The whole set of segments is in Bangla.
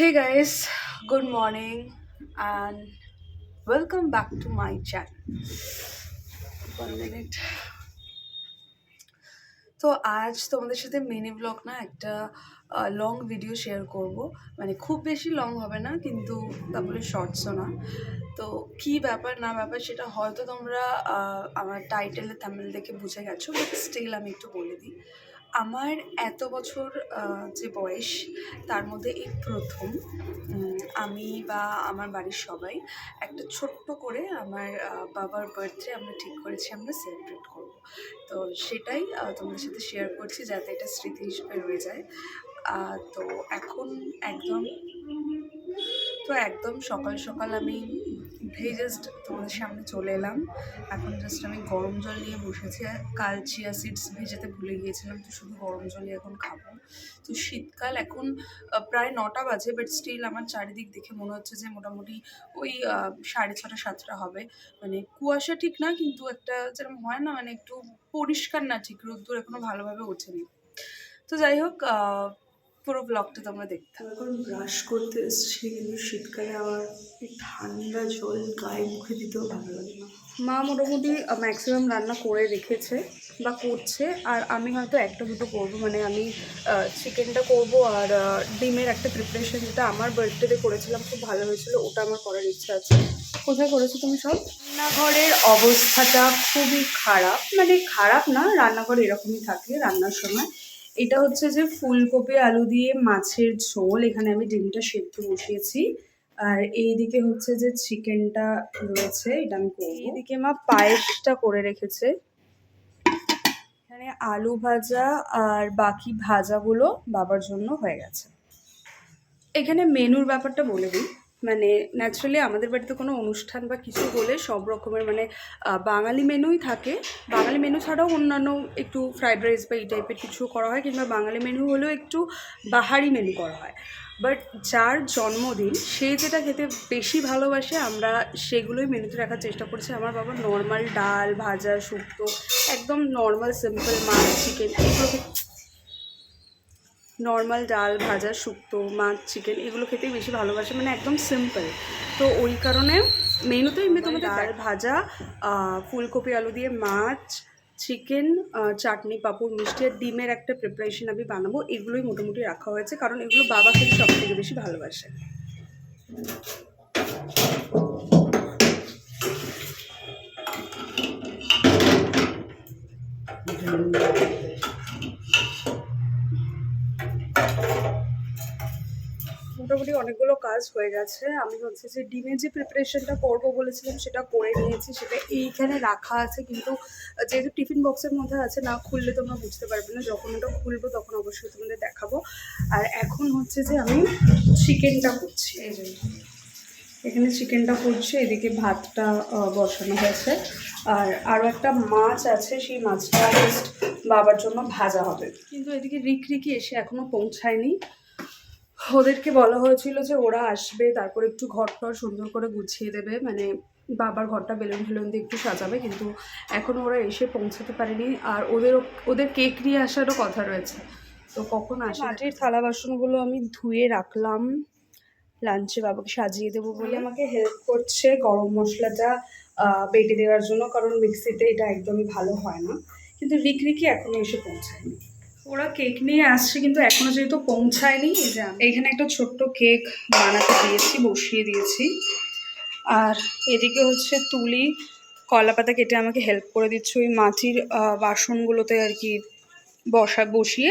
Hey guys, good morning and welcome back to my channel. One minute. তো আজ তোমাদের সাথে মিনি ব্লগ না একটা লং ভিডিও শেয়ার করব মানে খুব বেশি লং হবে না কিন্তু তারপরে শর্টসও না তো কি ব্যাপার না ব্যাপার সেটা হয়তো তোমরা আমার টাইটেলের থামেল দেখে বুঝে গেছো বাট স্টিল আমি একটু বলে দিই আমার এত বছর যে বয়স, তার মধ্যে এই প্রথম আমি বা আমার বাড়ির সবাই একটা ছোট্ট করে আমার বাবার বার্থডে আমরা ঠিক করেছি, আমরা সেলিব্রেট করব। তো সেটাই তোমাদের সাথে শেয়ার করছি যাতে এটা স্মৃতি হিসেবে রয়ে যায়। তো এখন একদম, তো একদম সকাল সকাল আমি উঠেই জাস্ট তোমাদের সামনে চলে এলাম। এখন জাস্ট আমি গরম জল নিয়ে বসেছি। কাল চিয়া সিডস ভেজাতে ভুলে গিয়েছিলাম, তো শুধু গরম জলই এখন খাব। তো শীতকাল এখন প্রায় নটা বাজে বাট স্টিল আমার চারিদিক দেখে মনে হচ্ছে যে মোটামুটি ওই সাড়ে ছটা, সাতটা হবে। মানে কুয়াশা ঠিক না, কিন্তু একটা যেরকম হয় না মানে একটু পরিষ্কার না ঠিক, রোদ্দুর এখনও ভালোভাবে ওঠেনি। তো যাই হোক পুরো ব্লগটা তোমরা দেখতে। এখন ব্রাশ করতে এসেছি কিন্তু শীতকালে আমার ঠান্ডা জল গায়ে মুখে দিতেও ভালো লাগে না। মা মোটামুটি ম্যাক্সিমাম রান্না করে রেখেছে বা করছে আর আমি হয়তো একটা দুটো করব। মানে আমি চিকেনটা করব আর ডিমের একটা প্রিপারেশন যেটা আমার বার্থডেতে করেছিলাম খুব ভালো হয়েছিল ওটা আমার করার ইচ্ছা আছে। কোথায় করেছ তুমি সব? রান্নাঘরের অবস্থাটা খুবই খারাপ। মানে খারাপ না রান্নাঘর এরকমই থাকে রান্নার সময়। এটা হচ্ছে যে ফুলকপি আলু দিয়ে মাছের ঝোল। এখানে আমি ডিমটা সেদ্ধ বসিয়েছি। আর এইদিকে হচ্ছে যে চিকেনটা রয়েছে এটা আমি এইদিকে মা পায়েসটা করে রেখেছে। এখানে আলু ভাজা আর বাকি ভাজাগুলো বাবার জন্য হয়ে গেছে। এখানে মেনুর ব্যাপারটা বলে দিই। মানে ন্যাচারালি আমাদের বাড়িতে কোনো অনুষ্ঠান বা কিছু হলে সব রকমের মানে বাঙালি মেনুই থাকে। বাঙালি মেনু ছাড়াও অন্যান্য একটু ফ্রাইড রাইস বা এই টাইপের কিছু করা হয় কিংবা বাঙালি মেনু হলেও একটু বাহারি মেনু করা হয়। বাট যার জন্মদিন, সে যেটা খেতে বেশি ভালোবাসে, আমরা সেগুলোই মেনুতে রাখার চেষ্টা করছি। আমার বাবা নর্মাল ডাল, ভাজা, শুক্তো, একদম নর্মাল সিম্পল মাছ চিকেন এগুলো নর্মাল ডাল ভাজা শুক্তো মাছ চিকেন এগুলো খেতেই বেশি ভালোবাসে। মানে একদম সিম্পল তো ওই কারণে মেনুতে এমনি তোমাদের ডাল ভাজা ফুলকপি আলু দিয়ে মাছ চিকেন চাটনি পাঁপড় মিষ্টি আর ডিমের একটা প্রিপারেশন আমি বানাবো। এগুলোই মোটামুটি রাখা হয়েছে কারণ এগুলো বাবা খেতে সব থেকে বেশি ভালোবাসে। মোটামুটি অনেকগুলো কাজ হয়ে গেছে। আমি হচ্ছে যে ডিমের যে প্রিপারেশনটা করব বলেছিলাম, সেটা করে নিয়েছি। সেটা এইখানে রাখা আছে, কিন্তু যেহেতু টিফিন বক্সের মধ্যে আছে, না খুললে তোমরা বুঝতে পারবে না। যখন ওটা খুলবো, তখন অবশ্যই তোমাদের দেখাবো। আর এখন হচ্ছে যে আমি চিকেনটা করছি। এখানে চিকেনটা করছি, এদিকে ভাতটা বসানো হয়েছে। আর আরও একটা মাছ আছে, সেই মাছটা জাস্ট বাবার জন্য ভাজা হবে। কিন্তু এদিকে রিক রিকি এসে এখনও পৌঁছায়নি। ওদেরকে বলা হয়েছিল যে ওরা আসবে তারপর একটু ঘরটা সুন্দর করে গুছিয়ে দেবে। মানে বাবার ঘরটা বেলুন টেলুন দিয়ে একটু সাজাবে কিন্তু এখনও ওরা এসে পৌঁছাতে পারেনি। আর ওদের ওদের কেক নিয়ে আসারও কথা রয়েছে। তো কখন আসে মাটির থালা বাসনগুলো আমি ধুয়ে রাখলাম। লাঞ্চে বাবাকে সাজিয়ে দেবো বলে। আমাকে হেল্প করছে গরম মশলাটা বেটে দেওয়ার জন্য। কারণ মিক্সিতে এটা একদমই ভালো হয় না। কিন্তু রিকরিকি এখনও এসে পৌঁছায়নি। ওরা কেক নিয়ে আসছে, কিন্তু এখনও যেহেতু পৌঁছায়নি এখানে একটা ছোট্ট কেক বানাতে দিয়েছি, বসিয়ে দিয়েছি। আর এদিকে হচ্ছে তুলি কলা পাতা কেটে আমাকে হেল্প করে দিচ্ছে ওই মাটির বাসনগুলোতে আর কি বসা, বসিয়ে।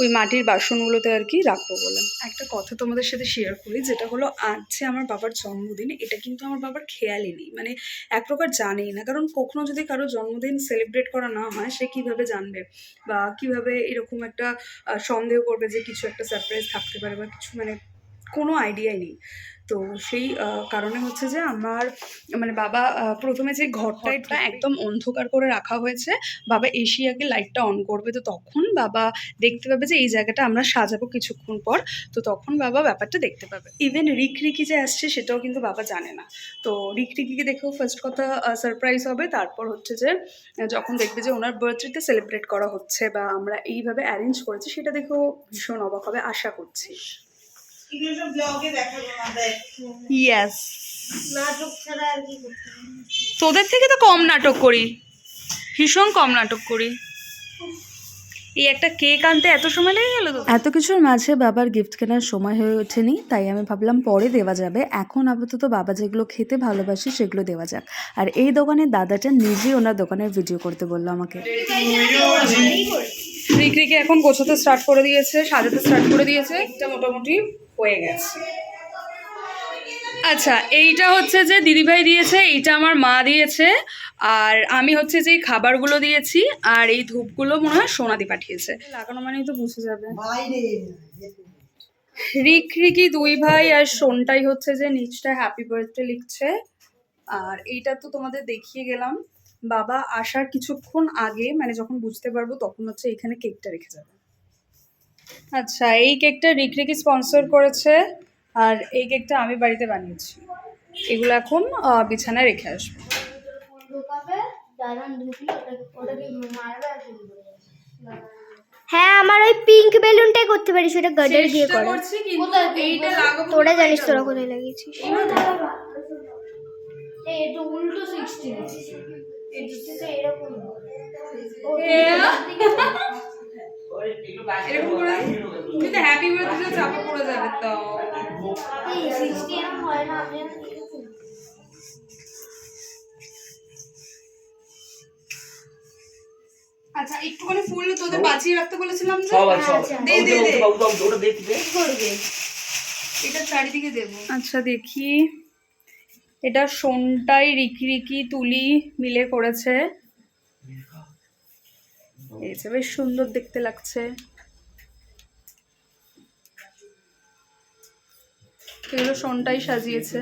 ওই মাটির বাসনগুলোতে আর কি রাখব বলে। একটা কথা তোমাদের সাথে শেয়ার করি, যেটা হলো আজ আমার বাবার জন্মদিন, এটা কিন্তু আমার বাবার খেয়ালই নেই। মানে এক প্রকার জানেই না, কারণ কখনো যদি কারও জন্মদিন সেলিব্রেট করা না হয়, সে কীভাবে জানবে? বা কীভাবে এরকম একটা সন্দেহ করবে যে কিছু একটা সারপ্রাইজ থাকতে পারে বা কিছু মানে কোনো আইডিয়াই নেই। তো সেই কারণে হচ্ছে যে আমার মানে বাবা প্রথমে যে ঘরটা একদম অন্ধকার করে রাখা হয়েছে বাবা এসে আগে লাইটটা অন করবে। তো তখন বাবা দেখতে পাবে যে এই জায়গাটা আমরা সাজাবো কিছুক্ষণ পর। তো তখন বাবা ব্যাপারটা দেখতে পাবে। ইভেন রিক রিকি যে আসছে সেটাও কিন্তু বাবা জানে না। তো রিক রিকিকে দেখেও ফার্স্ট কথা সারপ্রাইজ হবে। তারপর হচ্ছে যে যখন দেখবে যে ওনার বার্থডেতে সেলিব্রেট করা হচ্ছে বা আমরা এইভাবে অ্যারেঞ্জ করেছি সেটা দেখেও ভীষণ অবাক হবে আশা করছি। ইয়েস নাটক ছাড়া আর কি করতে পারি? তোদের থেকে তো কম নাটক করি। ভীষণ কম নাটক করি। এই একটা কেক আনতে এত সময় লেগে গেল এত কিছুর মাঝে বাবার গিফট কেনার সময় হয়ে ওঠেনি তাই আমি ভাবলাম পরে দেওয়া যাবে। এখন আপাতত বাবা যেগুলো খেতে ভালোবাসে সেগুলো দেওয়া যাক। আর এই দোকানের দাদাটা নিজেই ওনার দোকানের ভিডিও করতে বলল আমাকে। রিকরিকে এখন গোছাতে স্টার্ট করে দিয়েছে সাজাতে স্টার্ট করে দিয়েছে। একটা মোটামুটি হয়ে গেছে। আচ্ছা এইটা হচ্ছে যে দিদিভাই দিয়েছে এইটা আমার মা দিয়েছে আর আমি হচ্ছে যে খাবারগুলো দিয়েছি আর এই ধূপগুলো মনে হয় সোনাদি পাঠিয়েছে। লাগানো মানেই তো বুঝে যাবে। রিক রিকি দুই ভাই আর সোনটাই হচ্ছে যে নিচটা হ্যাপি বার্থডে লিখছে। আর এইটা তো তোমাদের দেখিয়ে গেলাম। বাবা আসার কিছুক্ষণ আগে মানে যখন বুঝতে পারব তখন হচ্ছে এখানে কেকটা রেখে যাবে। আচ্ছা এই কেকটা রিক রিকি স্পন্সর করেছে আর এই কেকটা আমি বাড়িতে বানিয়েছি। এগুলো এখন বিছানায় রেখে আসব। হ্যাঁ আমার ওই পিঙ্ক বেলুনটাই করতে পারি সেটা গার্ডার দিয়ে করে। করছি কিন্তু এইটা লাগাবো তোরা জানিস তোরা কোথায় লাগিয়েছিস? এটা উল্টো সিক্সটিন এরকম এরকম করে কিন্তু হ্যাপি বার্থডে চাপা পড়ে যাবে তো হয় না আমি আচ্ছা একটুখানি ফুল তোদের বাঁচিয়ে রাখতে বলেছিলাম যে। দে। ওটা এটা চারিদিকে দেব। আচ্ছা দেখি। এটা সোনটাই রিকি রিকি তুলি মিলে করেছে। এই যে বেশ সুন্দর দেখতে লাগছে। এগুলো সোনটাই সাজিয়েছে।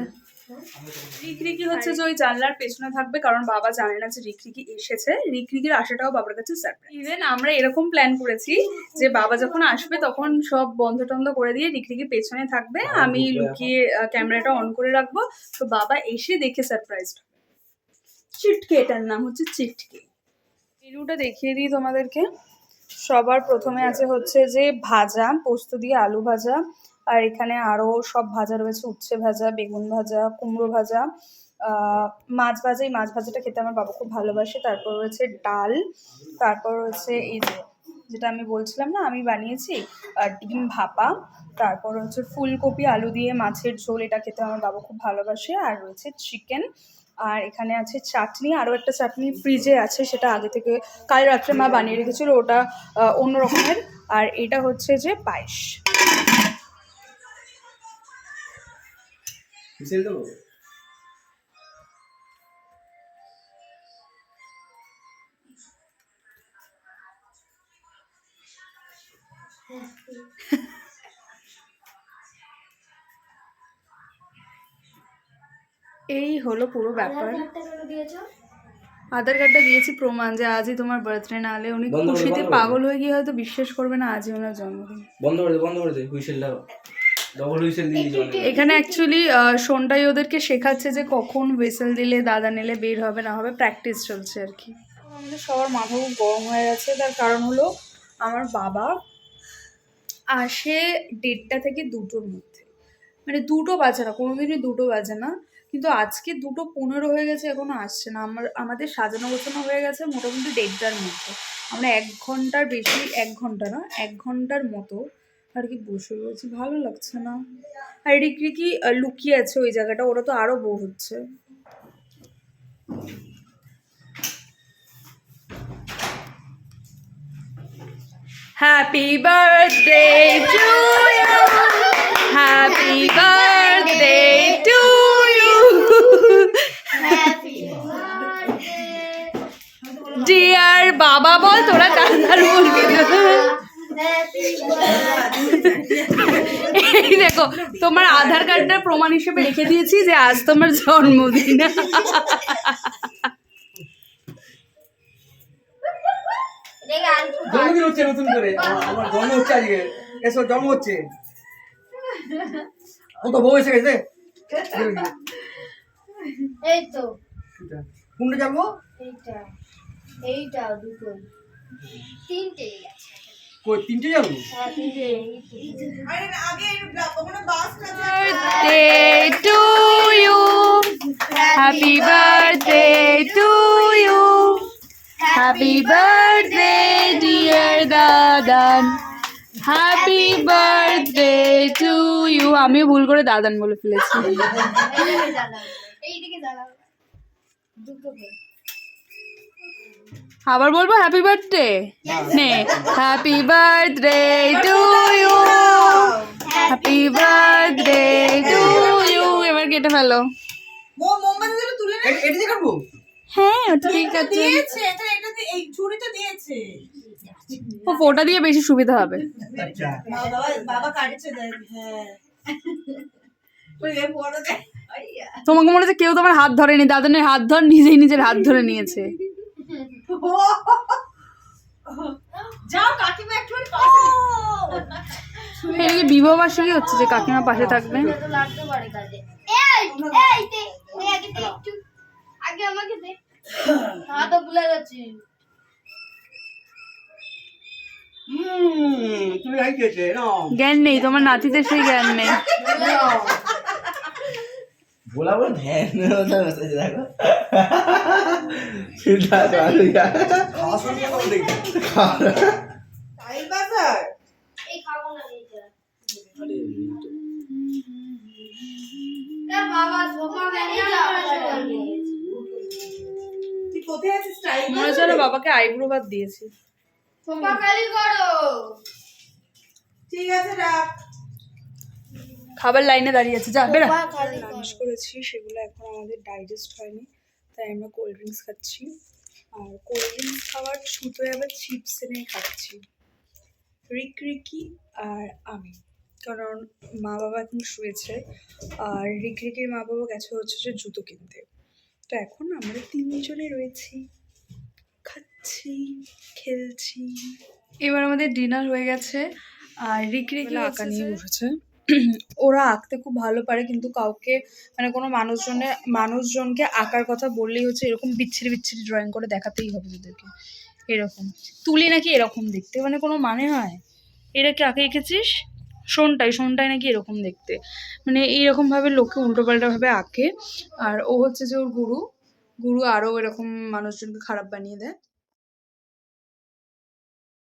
রিকরিকি হচ্ছে যে ওই জানলার পেছনে থাকবে কারণ বাবা জানে না যে রিকরিকি এসেছে। রিকরিকির আসাটাও বাবার কাছে সারপ্রাইজ ইভেন আমরা এরকম প্ল্যান করেছি যে বাবা যখন আসবে তখন সব বন্ধ টন্ধ করে দিয়ে রিকরিকি পেছনে থাকবে। আমি লুকিয়ে ক্যামেরাটা অন করে রাখব। তো বাবা এসে দেখে সারপ্রাইজ চিটকে এটার নাম হচ্ছে চিটকে মেনুটা দেখিয়ে দিই তোমাদেরকে। সবার প্রথমে আছে হচ্ছে যে ভাজা, পোস্ত দিয়ে আলু ভাজা, আর এখানে আরও সব ভাজা রয়েছে, উচ্ছে ভাজা, বেগুন ভাজা, কুমড়ো ভাজা। মাছ ভাজা, এই মাছ ভাজাটা খেতে আমার বাবা খুব ভালোবাসে। তারপর রয়েছে ডাল, তারপর রয়েছে এই যে যেটা আমি বলছিলাম না, আমি বানিয়েছি ডিম ভাপা, তারপর হচ্ছে ফুলকপি, আলু দিয়ে মাছের ঝোল, এটা খেতে আমার বাবা খুব ভালোবাসে। আর রয়েছে চিকেন আর এখানে আছে চাটনি আরও একটা চাটনি ফ্রিজে আছে সেটা আগে থেকে কাল রাত্রে মা বানিয়ে রেখেছিল ওটা আহ, অন্য রকমের। আর এটা হচ্ছে যে পায়েস। মিশেল এই হলো পুরো ব্যাপার। আধার কার্ডটা দিয়েছ? প্রমাণ যে আজই তোমার বার্থডে না হলে উনি খুশিতে পাগল হয়ে গিয়ে হয়তো বিশ্বাস করবে না আজই ওনার জন্মদিন। বন্ধ করে দে বন্ধ করে দে হুইসেলটা ডবল হুইসেল দিয়ে দিয়েছে এখানে অ্যাকচুয়ালি সোনটাই ওদেরকে শেখাচ্ছে যে কখন ভেসেল দিলে দাদা নিলে বের হবে না হবে প্র্যাকটিস চলছে আর কি। আমাদের সবার মাথা খুব গরম হয়ে গেছে তার কারণ হলো আমার বাবা আসে দেড়টা থেকে দুটোর মধ্যে। মানে দুটো বাজে না কোনোদিনই দুটো বাজে না। কিন্তু আজকে দুটো পনেরো হয়ে গেছে, এখনও আসছে না। আমার, আমাদের সাজানো গোছানো হয়ে গেছে মোটামুটি দেড়টার মধ্যে। আমরা এক ঘণ্টার বেশি, এক ঘণ্টা না, এক ঘণ্টার মতো আর কি বসে রয়েছি। ভালো লাগছে না। আর রিকি কি লুকিয়ে আছে ওই জায়গাটা, ওরা তো আরও বোর হচ্ছে। Happy birthday to you happy birthday বাবা বল তোরা দাদার বলবি না এই দেখো তোমার আধার কার্ডটা প্রমাণ হিসেবে রেখে দিয়েছি যে আজ তোমার জন্মদিন। হচ্ছে নতুন করে। আমার- আমার জন্ম হচ্ছে আজকে। এসো জন্ম হচ্ছে। কত বউ এসে গেছে। এই তো। কোনটা যাব এইটা। এইটা দুটো। তিনটে আছে। কই তিনটে যাব? হ্যাঁ তিনটে। আরে না, আগে ব্লা- ওখানে বাসটা birthday to you happy birthday to you happy birthday dear দাদান হ্যাপি বার্থডে টু ইউ আমিও ভুল করে দাদান বলে ফেলেছি। এইদিকে জ্বালাও দুটো। আবার বলব হ্যাপি বার্থডে নে happy birthday to you happy birthday to you এবার কেটে ফেলো। হ্যাঁ ঠিক আছে। ও ফোটা দিয়ে বেশি সুবিধা হবে। আচ্ছা। হ্যাঁ। তোমাকে মনে হচ্ছে কেউ তোমার হাত ধরেনি দাদানের হাত ধর নিজেই নিজের হাত ধরে নিয়েছে। যাও কাকিমা একটু এদিকে বিবাহ বার্ষিকী হচ্ছে যে কাকিমা পাশে থাকবে। আগে আমাকে দে। তো ভুলে গেছি। না জ্ঞান নেই তোমার নাতিদের সেই জ্ঞান নেই। बोला बोला ध्यान होता मैसेज देखो सीधा चालू यार খাওয়া শুরু করে দেখি টাইল বাজার এই খাবো না এইটা এ বাবা সোফা মেরে যাও তুই কোথায় আছিস টাইল মনে হচ্ছে যেন বাবাকে আইব্রো ভাত দিয়েছি সোফা খালি করো ঠিক আছে রাখ খাবার লাইনে দাঁড়িয়ে আছে যা বেরা। লাঞ্চ করেছি সেগুলো এখন আমাদের ডাইজেস্ট হয়নি তাই আমরা কোল্ড ড্রিঙ্কস খাচ্ছি। আর কোল্ড ড্রিঙ্কস খাওয়ার ছুটোয় আবার চিপস এনে খাচ্ছি। রিক রিকি আর আমি কারণ মা বাবা এখন শুয়েছে আর রিক রিকির মা বাবা গেছে হচ্ছে যে জুতো কিনতে। তো এখন আমরা তিনজনে রয়েছি খাচ্ছি খেলছি। এবার আমাদের ডিনার হয়ে গেছে আর রিক রিকি আঁকা নিয়ে বসেছে ওরা আঁকতে খুব ভালো পারে, কিন্তু কাউকে মানে কোনো মানুষজনে, মানুষজনকে আঁকার কথা বললেই হচ্ছে এরকম বিচ্ছিরি বিচ্ছিরি ড্রয়িং করে দেখাতেই হবে ওদেরকে এরকম। তুলি নাকি এরকম দেখতে মানে কোনো মানে হয় এরা কি আঁকে এঁকেছিস? শোনটাই শোনটাই নাকি এরকম দেখতে। মানে এইরকমভাবে লোককে উল্টোপাল্টাভাবে আঁকে। আর ও হচ্ছে যে ওর গুরু। গুরু আরও এরকম মানুষজনকে খারাপ বানিয়ে দেয়।